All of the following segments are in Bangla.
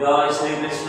জয় শ্রীকৃষ্ণ।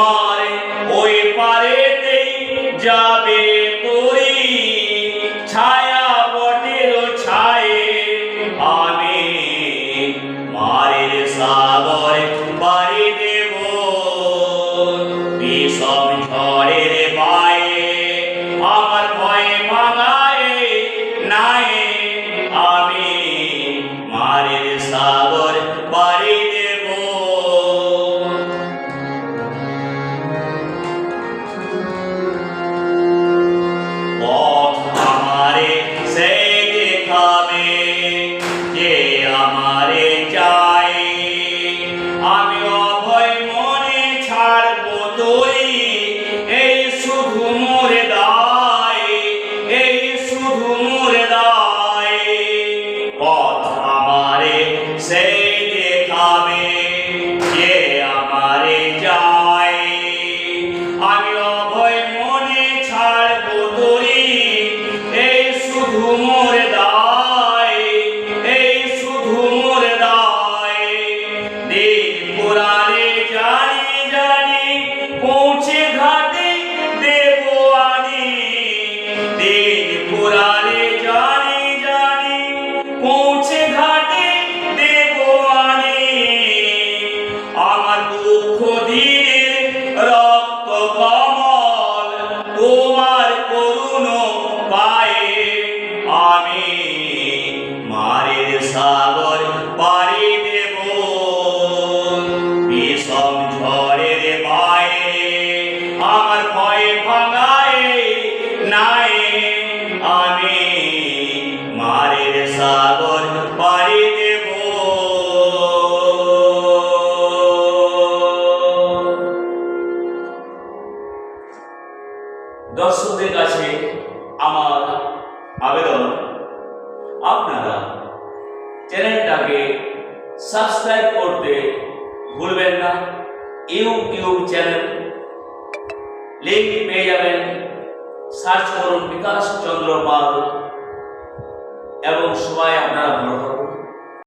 তোমার ওই পারেতেই যাবে তোরি। ছায়া বটের ছায়ে, আমি মারের সাগর বাড়ি দেব। বিষম ঝড়ের পায়ে আমার ভয়ে ভাঙায় নাই। আমি মারের সাগর আমারে চাই। আমি অভয় মনে ছাড়বো তুই এই শুধু মোরে দায়, এই শুধু মোরে দায়। পথ আমারে সেই বিষম আমার ভয়ে ভাঙায় নাই। আমি মারের সাগর পাড়ি দর্শকদের কাছে আমার আবেদন, আপনারা চ্যানেলটাকে সাবস্ক্রাইব করতে ভুলবেন না। ইউটিউব চ্যানেল লিঙ্ক পেয়ে যাবেন সার্চ করুন বিকাশ চন্দ্র পাল, এবং সবাই আপনারা ভালো থাকুন